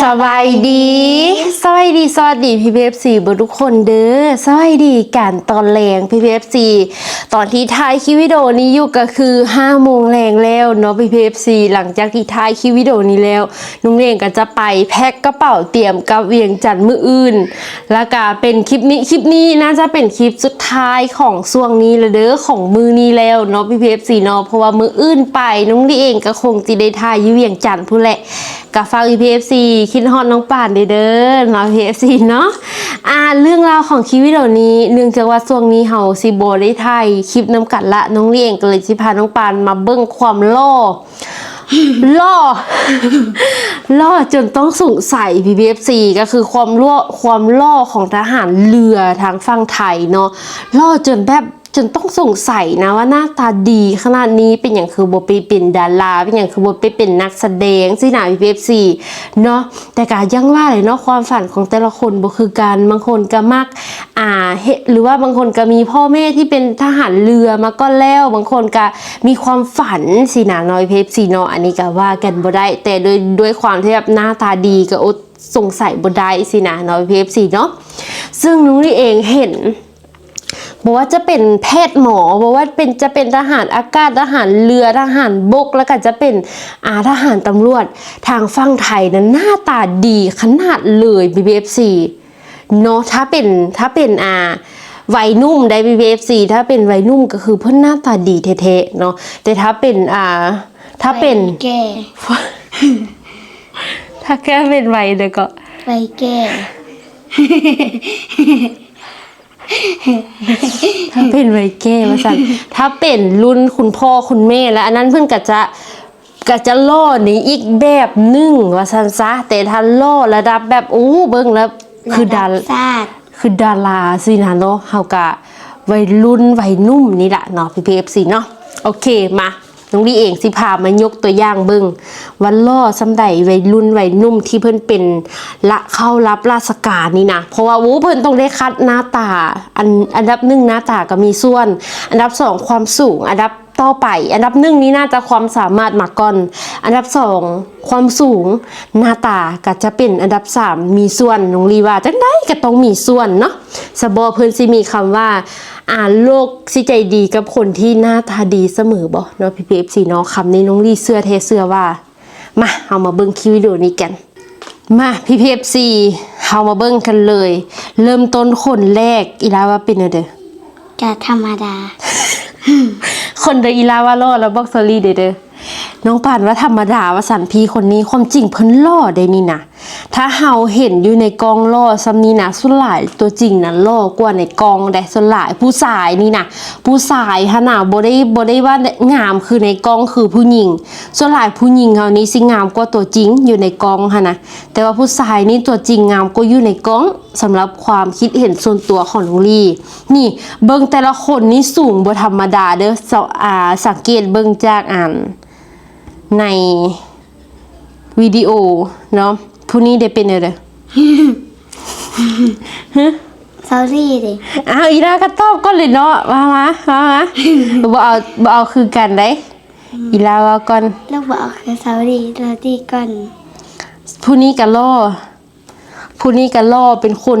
สบายดีสวัสดีสวัสดีพี่พีเอฟซีทุกคนเด้อสวัสดีการตอนแรงพี่พีเอฟซีตอนที่ท้ายคลิปวิดีโอนี้อยู่ก็คือ5โมงแรงแล้วเนาะพี่พีเอฟซีหลังจากที่ท้ายคลิปวิดีโอนี้แล้วนุ้งเองก็จะไปแพ็คกระเป๋าเตรียมกับเวียงจันทร์มืออื่น แล้วก็เป็นคลิปนี้คลิปนี้น่าจะเป็นคลิปสุดท้ายของช่วงนี้ละเด้อของมือนี้แล้วเนาะพี่พีเอฟซีเนาะเพราะว่ามืออื่นไปนุ้งนี่เองก็คงจะได้ทายอยี่เวียงจันทร์ผู้แหละ กับฟัง EPFC คิดฮอดน้องป่านเด้อเด้อเนาะ EPFC เนาะอ่าเรื่องราวของคลิปวิดีโอนี้เนื่องจากว่าช่วงนี้เฮาสิบ่ได้ถ่ายคลิปน้ำกัดละน้องเลี้ยงก็เลยสิพาน้องปานมาเบิ่งความล่อล่อ ล่อจนต้องสงสัย PPFC ก็คือความล่อความล่อของทหารเรือทางฝั่งไทยเนาะล่อจนแบบ จนต้องสงสัยนะว่าหน้าตาดีขนาดนี้เป็นอย่างคือโบไปเป็นดาราเป็นอย่างคือโบไปเป็นนักแสดงสินะ PPFC เนาะแต่การยังว่าเลยเนาะความฝันของแต่ละคนบ่คือกันบางคนก็มักอ่าเฮหรือว่าบางคนก็มีพ่อแม่ที่เป็นทหารเรือมาก็แล้ว บางคนก็มีความฝันสินะน้อยเพฟซีเนาะอันนี้ก็ว่ากันบ่ได้ แต่โดยด้วยความที่แบบหน้าตาดีก็อดสงสัยบ่ได้สินะน้อยเพฟซีเนาะซึ่งนุ้ยเองเห็น บอกว่าจะเป็นแพทย์หมอบอกว่าเป็นจะเป็นทหารอากาศทหารเรือทหารบก แล้วก็จะเป็นอาทหารตำรวจทางฝั่งไทยนั้นหน้าตาดีขนาดเลย BBFC เนาะถ้าเป็นถ้าเป็นอ่าวัยนุ่มได้ BBFC ถ้าเป็นวัยนุ่มก็คือเพื่อนหน้าตาดีเท่ๆเนาะแต่ถ้าเป็นอ่าถ้าเป็นแก่ถ้าแค่เป็นวัยเดี๋ยวก็ไปแก่ ถ้าเป็นไวเก้มาสั่นถ้าเป็นรุ่นคุณพ่อคุณแม่แล้วอันนั้นเพื่อนก็จะก็จะล่อในอีกแบบหนึ่งว่าสันซะแต่ถ้าล่อระดับแบบอู้เบิ่งแล้วคือดาระบศาสตร์คือดาราสินะเนาะเฮากะวัยรุ่นวัยนุ่มนี่แหละเนาะ PPFC เนาะโอเคมา น้องดีเองสิพามายกตัวอย่างเบิ่งวันล่อสำใดวัยรุ่นวัยนุ่มที่เพิ่นเป็นละเข้ารับราชการนี่นะเพราะว่าวูเพิ่นต้องได้คัดหน้าตาอันอันดับหนึ่งหน้าตาก็มีส่วน อันดับสองความสูงอันดับ ต่อไป อันดับหนึ่งนี่น่าจะความสามารถมาก่อน อันดับสองความสูงหน้าตาก็จะเป็นอันดับสามมีส่วนน้องลีว่าจังได้ก็ต้องมีส่วนเนาะสบอเพิ่นสิมีคำว่า อ่านโลกสิใจดีกับคนที่หน้าตาดีเสมอบ่เนาะพี่พีเอฟซีเนาะคำนี้น้องลีเสื้อเทเสื้อว่ามาเอามาเบิ่งคลิปวิดีโอนี้กันมาพี่พีเอฟซีเอามาเบิ่งกันเลย เริ่มต้นคนแรกอีลาว่าเป็นอะไรเด้อจะธรรมดา คนเดออีลาวาโล่แล้วบอกสอรี่เด้อเด้อ น้องปานว่าธรรมดาว่าสันพีคนนี้ความจริงเพิ่นล่อได้นี่นะถ้าเฮาเห็นอยู่ในกองล่อซ้ำนี้นะสุดหลายตัวจริงนะล่อกว่าในกองได้สุดหลายผู้ชายนี่นะผู้ชายฮะน่ะบ่ได้บ่ได้ว่างามคือในกองคือผู้หญิงส่วนหลายผู้หญิงเฮานี้สิงามกว่าตัวจริงอยู่ในกองฮะนะแต่ว่าผู้ชายนี่ตัวจริงงามกว่าอยู่ในกองสำหรับความคิดเห็นส่วนตัวของน้องลี่ นี่เบิ่งแต่ละคนนี่สูงบ่ธรรมดาเด้อสอ่าสังเกตเบิ่งจากอ่าน ในวิดีโอเนาะผู้นี้ได้เป็นอะไรซอรี่ดิอ้าวอีดาก็ตอบก่อนเลยเนาะมามามามาบ่เอาบ่เอาคือกันได้อีลาว่าก่อนแล้วบอกคือซอรี่ซอรี่ก่อนผู้นี้ก็ล่อผู้นี้ก็ล่อเป็นคน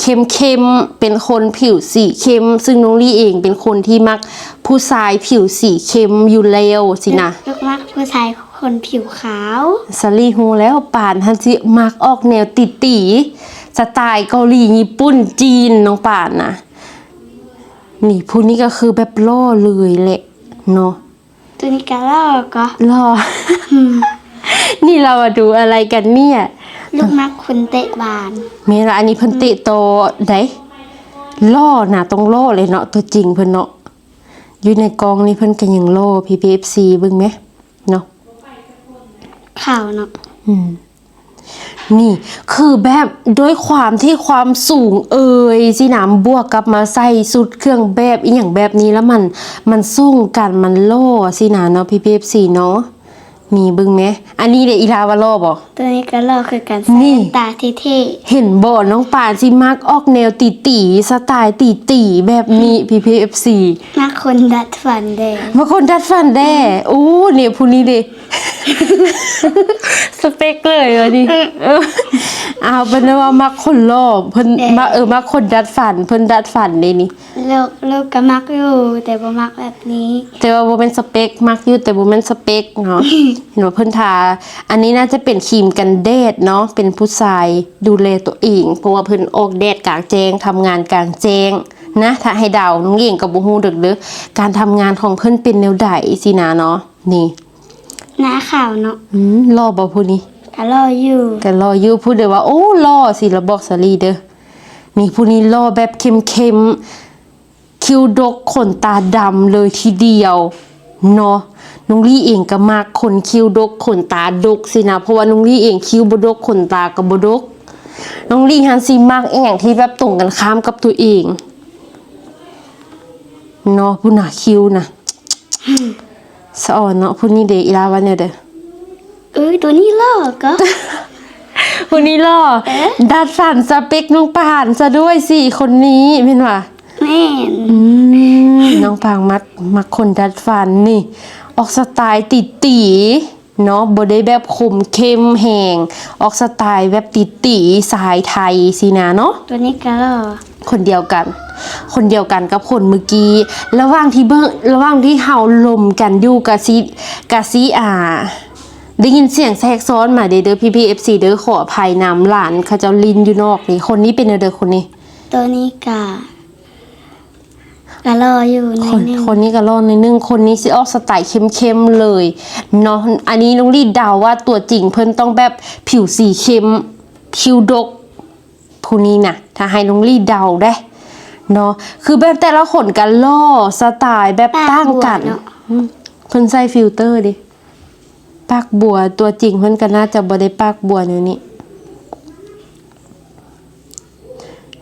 เข้มเข้มๆเป็นคนผิวสีเข้ม ซึ่งน้องลี่เองเป็นคนที่มักผู้ชายผิวสีเข้มอยู่แล้วสินะลูกมักผู้ชายคนผิวขาวสลีฮูแล้วป่านฮันจิมักออกแนวติตีๆสไตล์เกาหลีญี่ปุ่นจีนน้องป่านนะนี่ผู้นี้ก็คือแบบล่อเลยแหละเนาะตัวนี้ก็ลอกก็ล่อนี่เรามาดูอะไรกันเนี่ย ลูกมักคนเตะบานเมระอันนี้เพิ่นเตะโตได้ล่อน่ะต้องล่อเลยเนาะตัวจริงเพิ่นเนาะอยู่ในกองนี่เพิ่นก็ยังล่อ PPFC เบิ่งไหมเนาะข่าวเนาะอืมนี่คือแบบด้วยความที่ความสูงเอ่ยสิหนามบวกกับมาใส่สุดเครื่องแบบอีหยังแบบนี้แล้วมัน มันส่งกันมันโล่สินะเนาะพี่เป๊ปซี่เนาะ มีเบึงไหมอันนี้เดี๋ยวอีลาวาโลบ่ตัวนี้ก็ลอกคือการนี่ใส่ตาเท่เห็นบ่น้องปานสิมักออกแนวตีตีๆสไตล์ตีตีๆแบบนี้พี่พีเอฟซีๆมักคนดัดฟันแดงบางคนดัดฟันแด้โอ้เนี่ยผู้นี้เด้สเปคเลยเหรอดิเออเอาเป็นว่ามักคนรอบเพิ่นมาเออมักคนดัดฝันเพิ่นดัดฝันเลยนี่ลูกลูกก็มักอยู่ แต่บ่มักแบบนี้ แต่ว่าบ่เป็นสเปคมักอยู่แต่บ่เป็นสเปคเนาะเห็นว่าเพิ่นทา อันนี้น่าจะเป็นครีมกันแดดเนาะเป็นผู้ชายดูแลตัวเองเพราะว่าเพิ่นออกแดดกลางแจ้งทำงานกลางแจ้งนะถ้าให้เดาน้องเองก็บ่ฮู้เด้อเด้อการทำงานของเพิ่นเป็นแนวใดสินะเนาะนี่หน้าขาวเนาะอืมรอบ่ผู้นี้ก็รออยู่แต่รออยู่พูดเด้อว่าโอ้รอสิระบอกสลีเด้อนี่ผู้นี้รอแบบเข้มๆคิ้วดกขนตาดำเลยทีเดียว เนาะน้องลี่เองก็มากคนคิ้วดกขนตาดกสินะ เพราะว่าน้องลี่เองคิ้วบ่ดกขนตาก็บ่ดกน้องลี่ฮันซีมากเองอย่างที่แบบตรงกันข้ามกับตัวเองเนาะผู้หน้าคิ้วนะสะอ่อนเนาะผู้นี้เด้อีลาวันเนี่ยเด้อเอ้ยตัวนี้ลอก็คนนี้หล่อเอ๊ะดัดฝันสเปคน้องป่านซะด้วยสิคนนี้เป็นว่าแม่นอืม น้องปางมักมักคนดัดฟันนี่ ออกสไตล์ติตีๆเนาะบ่ได้แบบคมเข้มแหงออกสไตล์แบบติตีๆสายไทยสินะเนาะตัวนี้ก็รอคนเดียวกัน คนเดียวกันกับคนเมื่อกี้ระหว่างที่เบิ่งระหว่างที่เฮาลมกันอยู่กะซิกะซิอ่าได้ยินเสียงแทรกซ้อนมาเด้อเด้อพี่พีเอฟซีเด้อขออภัยนำหลานเขาเจ้าลินอยู่นอกนี่คนนี้เป็นเด้อคนนี้ ตัวนี้ก็ ก็รออยู่ในคนนึงคนนี้ก็รอดในอยนึงคนนี้สิออกสไตล์เข้มๆเลยเนาะอันนี้น้องรีดเดาว่าตัวจริงเพิ่นต้องแบบผิวสีเข้มคิ้วดกผู้นี้น่ะถ้าให้น้องรีดเดาได้เนาะคือแบบแต่ละคนกันล่อสไตล์แบบตั้งกันปาบัวเนาะอืมเพิ่นใส่ฟิลเตอร์ดิปากบัวตัวจริงเพิ่นก็น่าจะบ่ได้ปากบัวแนวนี้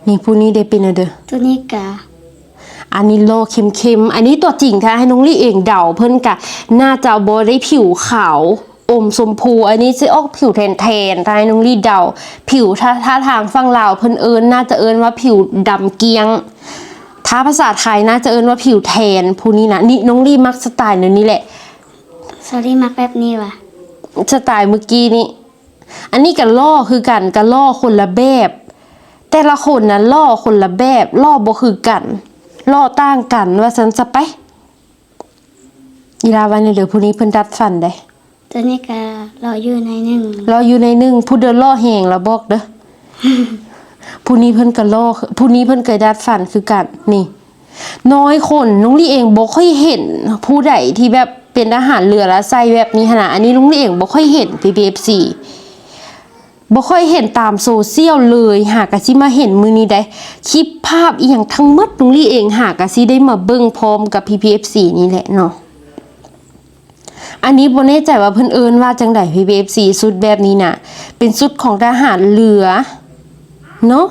นี่ผู้นี้ได้เป็นอะเด้อตัวนี้ก็ อันนี้โลเข้มๆ อันนี้ตัวจริงถ้าให้น้องลี่เองเดาเพิ่นกะน่าจะบได้ผิวขาวอมชมพู อันนี้จะออกผิวแทนๆถ้าให้น้องลี่เดา ผิวถ้าถ้าทางฝั่งลาวเพิ่นเอิญน่าจะเอิญว่าผิวดำเกรียง ถ้าภาษาไทยน่าจะเอิญว่าผิวแทนผู้นี้นะนี่น้องลี่มักสไตล์แนวนี้แหละสอรี่มักแบบนี้ว่ะสไตล์เมื่อกี้นี้อันนี้กันล่อคือกันกันล่อคนละแบบ แต่ละคนนะล่อคนละแบบล่อบ่คือกัน ล่อต่างกันว่าฉันจะไปอีลาวันนี้เดี๋ยวผู้นี้เพิ่นดัดฟันได้ตัวนี้ก็รออยู่ในนึงรออยู่ในหนึ่งผู้เดินล่อแหงแล้วบอกเด้อผู้นี้เพิ่นก็ล่อผู้นี้เพิ่นเคยดัดฟันคือกันนี่ น้อยคนน้องลี่เองบ่ค่อยเห็น ผู้ใดที่แบบเป็นอาหารเรือและใส่แบบนี้ขนาดอันนี้น้องลี่เองบ่ค่อยเห็น PPFC บ่ ค่อยเห็นตามโซเชียลเลยหากะสิมาเห็นมือนี้ได้คลิปภาพอีหยังทั้งหมดน้องลี่เองหากะสิได้มาเบิ่งพร้อมกับ PPFC นี่แหละเนาะอันนี้บ่แน่ใจว่าเพิ่นเอิ้นว่าจังได PPFC สุดแบบนี้น่ะ เป็นสุดของทหารเรือเนาะ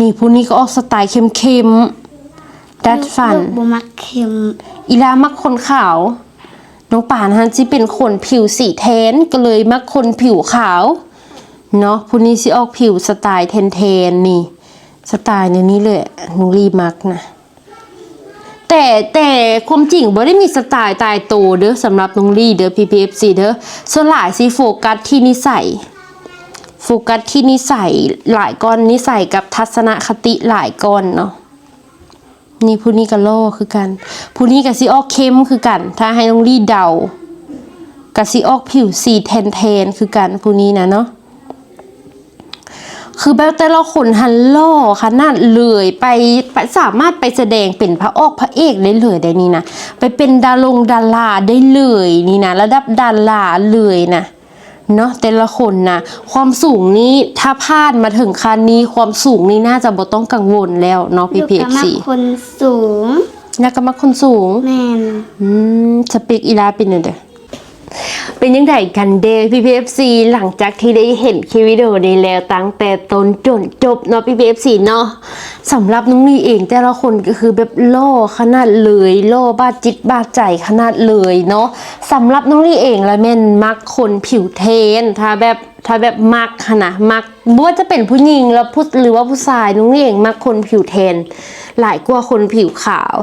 นี่ผู้นี้ก็ออกสไตล์เข้มๆดัดฟันลูกบ่มักเค็มอีลามักคนขาวน้องป่านฮันสิเป็นคนผิวสีแทนก็เลยมักคนผิวขาว เนาะผู้นี้สิออกผิวสไตล์แทนๆนี่ สไตล์ในนี้เลยน้องรีมักนะ แต่แต่ความจริงบ่ได้มีสไตล์ตายโตวเด้อสำหรับน้องลี่เด้อ PPFC เด้อส่วนหลายสิโฟกัสที่นิสัยโฟกัสที่นิสัยหลายก้อนนิสัยกับทัศนคติหลายก้อนเนาะนี่ผู้นี้ก็โลคือกันผู้นี้ก็สิออกเข้มคือกัน ถ้าให้น้องลี่เดาก็สิออกผิวสีแทนๆคือกันผู้นี้นะเนาะ คือแบบแต่ละคนฮันล่อขนาดเลยไปไปสามารถไปแสดงเป็นพระออกพระเอกได้เลยได้นี่นะไปเป็นดาลงดาราได้เลยนี่นะระดับดาราเลยนะเนาะแต่ละคนนะความสูงนี้ถ้าพลาดมาถึงคันนี้ความสูงนี้น่าจะบ่ต้องกังวลแล้วเนาะลูกก็มั PPFC กคนสูงนักกรรมคนสูงแม่นอืมสเปกอีลาเป็นยังไง เป็นยังไงกันเดย์พี่พีเอฟซีหลังจากที่ได้เห็นคลิปวิดีโอนี้แล้วตั้งแต่ต้นจนจบเนาะพี่พีเอฟซีเนาะสำหรับน้องนี่เองแต่ละคนก็คือแบบโล่ขนาดเลยโล่บาดจิตบาดใจขนาดเลยเนาะสำหรับน้องนี่เองและแม่นมักคนผิวเทนถ้าแบบ ถ้าแบบมักค่ะนะมักบ่ว่าจะเป็นผู้หญิงแล้วผู้หรือว่าผู้ชายนุ้งนี่เองมักคนผิวแทน หลายกว่าคนผิวขาว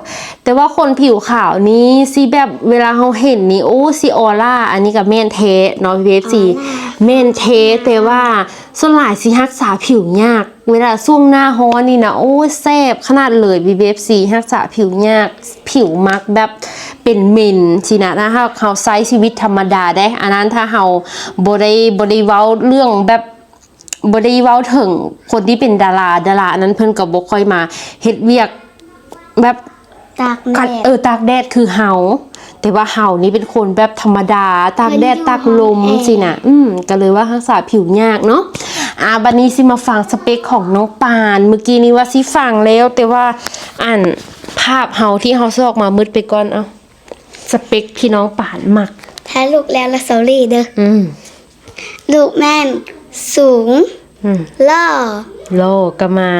แต่ว่าคนผิวขาวนี้สิแบบเวลาเราเห็นนี่โอ้สิออร่าอันนี้กับแม่นเทเนาะ VFC แม่นเทแต่ว่าส่วนหลายสิรักษาผิวยาก เวลาช่วงหน้าฮ้อนนี่นะโอ้ยแซ่บขนาดเลย BBFC รักษาผิวยาก ผิวมักแบบ เป็นเมนสินะถ้าเราเขาใช้ชีวิตธรรมดาได้ อันนั้นถ้าเราบ่ได้บ่ได้เว้าเรื่องแบบบ่ได้เว้าถึงคนที่เป็นดาราดาราอันนั้นเพิ่นก็บ่ค่อยมาเฮ็ดเวียกแบบตากแดกัดดเออตากแดดคือเฮาแต่ว่าเฮานี่เป็นคนแบบธรรมดาตากแดดเพิ่นอยู่ตากลมห้องแอร์สินะอืมก็เลยว่ารักษาผิวยากเนาะอ่าบัดนี้สิมาฟังสเปคของน้องปานเมื่อกี้นี้ว่าสิฟังแล้ว แต่ว่าอ่านภาพเฮาที่เฮาซอกมามืดไปก่อนเอา สเปคที่น้องปานมักถ้าลูกแล้วละสอรี่เด้ออืมลูกแม่นสูงอืมล่อโลก็มา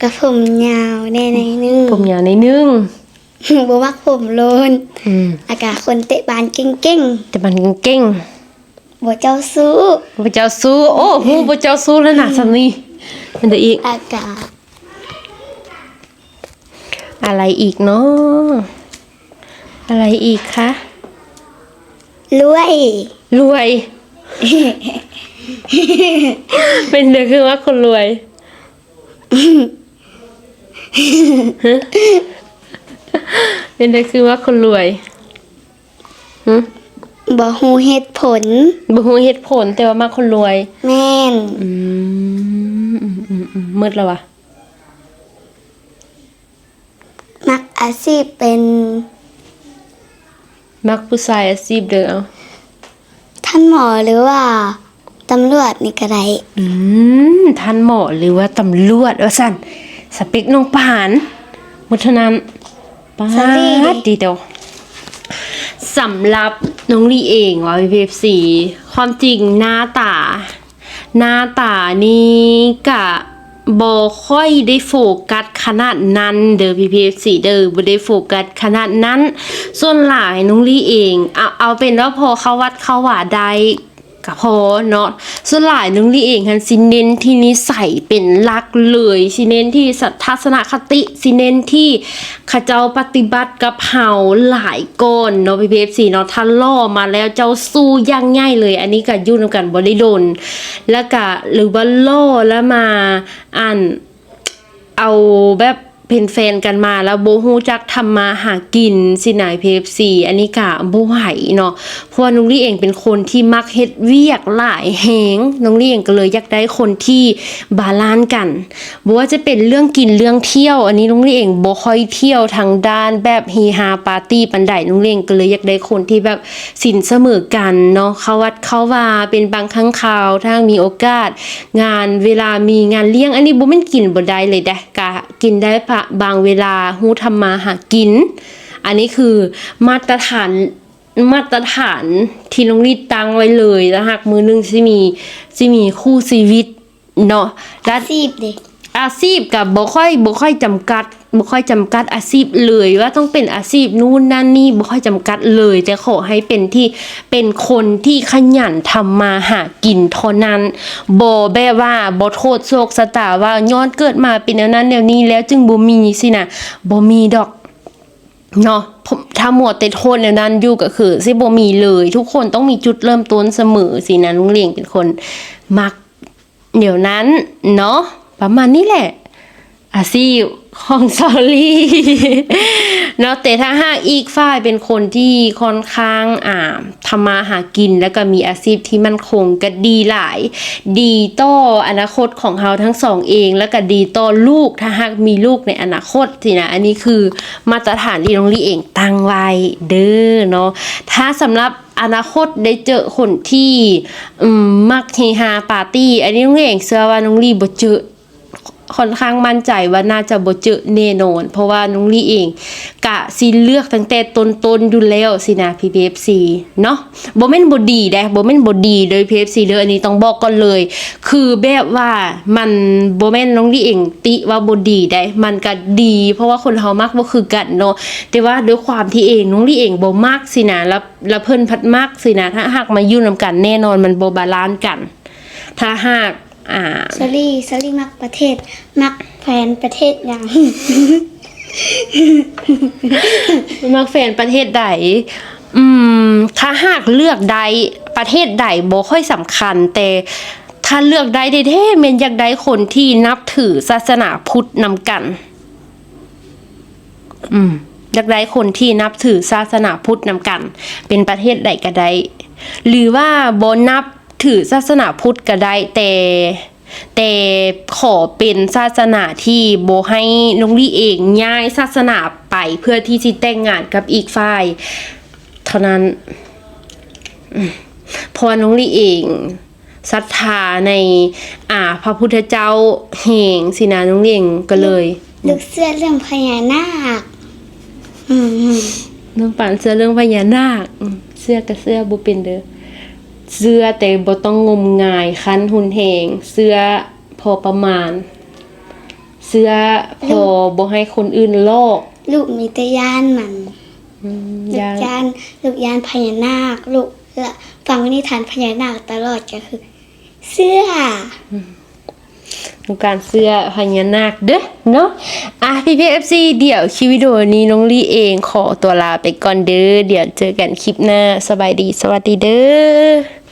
กับผมยาวแน่ในอยนึงผมยาวในนึงบ่มักผมโลนอืมอากาศคนเตะบานเก่งแต่มันเก่งๆบ่เจ้าสู้ๆพระเจ้าสู้โอ้โหพระเจ้าสู้แล้วนะสันนี่มันจะอีก อากาศอะไรอีกเนาะ อะไรอีกคะ รวย รวย เป็นเด็กคือว่าคนรวยฮะเป็นเด็กคือว่าคนรวยหึบ่ฮู้เหตุผลบ่ฮู้เหตุผลแต่ว่ามาคนรวย แม่น อืมอืมอืมอืมมืดแล้ววะมักอาชีพเป็น มักผู้ชายอาชีพเด้อเอาท่านหมอหรือว่าตำรวจนี่ก็ได้อืมท่านหมอหรือว่าตำรวจว่าสั่นสเปกน้องปานมุทนันปาสวัสดีดดีเดียวสำหรับน้องลีเองว่าพีเอฟซีความจริงหน้าตา หน้าตานี่กะ บอค่อยได้โฟกัสขนาดนั้นเด้อ PPFC เด้อบ่ได้โฟกัสขนาดนั้น ส่วนหลายนุ้งลี่เอง เอาเอาเป็นว่าพอเขาวัดเขาว่าได้ ก็พอเนาะส่วนหลายน้องลี่เองคันสิเน้นที่นิสัยเป็นหลักเลยสิเน้นที่สัทธาสนคติสิเน้นที่ข้าเจ้าปฏิบัติกับเฮาหลายก่อนเนาะ PPFC เนาะถ้าล่อมาแล้วเจ้าสู้อยังง่ายเลย อันนี้ก็ยุ่นำกันบ่ได้โดน แล้วก็หรือว่าล่อแล้วมาอ่านเอาแบบ เป็นแฟนกันมาแล้วโบฮู้จักทำมาหากินสินายเพฟซีอันนี้กะบ่ไหวเนาะเพราะว่าน้องลี่เองเป็นคนที่มักเฮ็ดเวียกหลายแหงน้องลี่เองก็เลยอยากได้คนที่บาลานซ์กันบ่ว่าจะเป็นเรื่องกินเรื่องเที่ยว อันนี้น้องลี่เองบ่ค่อยเที่ยวทางด้านแบบเฮฮาปาร์ตี้ปันใดน้องลี่เองก็เลยอยากได้คนที่แบบสินเสมอกันเนาะเข้าวัดเข้าว่าเป็นบางครั้งคราวถ้ามีโอกาส งานเวลามีงานเลี้ยง อันนี้บ่แม่นกินบ่ได้เลยเด้กะกินได้พะบางเวลาฮู้ทำมาหากิน อันนี้คือมาตรฐานมาตรฐานที่น้องรีดตั้งไว้เลยแล้วหากมือหนึงสิมีสิมีคู่ชีวิตเนาะและอาชีพเด้อาชีพกับบ่ค่อยบ่ค่อยจำกัด บ่ค่อยจำกัดอาชีพเลยว่าต้องเป็นอาชีพนู่นนั่นนี่บ่ค่อยจำกัดเลยแต่ขอให้เป็นที่เป็นคนที่ขยันทำมาหากินเท่านั้นบ่แบบว่าบ่โทษโชคชะตาว่าย้อนเกิดมาเป็นแนวนั้นแนวนี้แล้วจึงบ่มีสินะบ่มีดอกเนาะถ้าหมวดแต่โทษแนวนั้นอยู่ก็คือสิบ่มีเลย ทุกคนต้องมีจุดเริ่มต้นเสมอสินะลุงเลียงเป็นคนมักเดี๋ยวนั้นเนาะประมาณนี้แหละอาชีพ ของซอรี่เนาะแต่ถ้าหากอีกฝ่ายเป็นคนที่ค่อนข้างอ่าทำมาหากินแล้วก็มีอาชีพที่มั่นคงก็ดีหลาย ดีต่ออนาคตของเราทั้งสองเอง แล้วก็ดีต่อลูกถ้าหากมีลูกในอนาคตสินะอันนี้คือมาตรฐานที่น้องลี่เองตั้งไว้เด้อเนาะถ้าสำหรับอนาคตได้เจอคนที่มักเฮฮาปาร์ตี้ อันนี้น้องเองเชื่อว่าน้องลี่บ่เจอ ค่อนข้างมั่นใจว่าน่าจะบ่เจอแน่นอน เพราะว่าน้องลี่เอง กะสิเลือกตั้งแต่ต้นๆอยู่แล้วสินะ PPFC เนาะบ่แม่นบ่ดีเด้บ่แม่นบ่ดีเลย PPFC เด้ออันนี้ต้องบอกก่อนเลย คือแบบว่ามันบ่แม่นน้องลี่เองติว่าบ่ดีได้มันก็ดี เพราะว่าคนเฮามักบ่คือกันเนาะแต่ว่าด้วยความที่เองน้องลี่เองบ่มักสินะแล้วแล้วเพิ่นพัดมักสินะถ้าหากมาอยู่นํกันแน่นอนมันบ่บาลานซ์กัน ถ้าหาก อ่าสลี่สลี่มักประเทศ มักแฟนประเทศอย่างมักแฟนประเทศใดอืม ถ้าหากเลือกใดประเทศใดบ่ค่อยสำคัญ แต่ถ้าเลือกใดเท่ๆแม่นอยากได้คนที่นับถือศาสนาพุทธนำกัน อืมอยากได้คนที่นับถือศาสนาพุทธนำกัน เป็นประเทศใดก็ได้หรือว่าบ่นับ ถือศาสนาพุทธก็ได้แต่แต่ขอเป็นศาสนาที่โบให้น้องลี่เองย้ายศาสนาไปเพื่อที่จะแต่งงานกับอีกฝ่าย เท่านั้นอืมเพราะว่าน้องลี่เองศรัทธาใน อ่า พระพุทธเจ้าแห่งสินะน้องลี่เองก็เลยลูกเสื้อเรื่องพญานาคอืมน้องปานเสื้อเรื่องพญานาคอืมเสื้อกับเสื้อบ่เป็นเด้อ เสื้อแต่บ่ต้องงมงาย คันหุ่นแหงเสื้อพอประมาณ เสื้อพอบ่ให้คนอื่นลอกลูกมีแต่ย่านมันอืมลูอกย่างย่านลูกย่านพญานาค ลูกละฟังนิทานพญานาคตลอดก็คือ เสื้อ ต้องการเสื้อพญานาคเด้อเนาะอะพี่พีเอฟซีเดี๋ยวคลิปวิดีโอนี้น้องลี่เองขอตัวลาไปก่อนเด้อเดี๋ยวเจอกันคลิปหน้าสบายดีสวัสดีเด้อ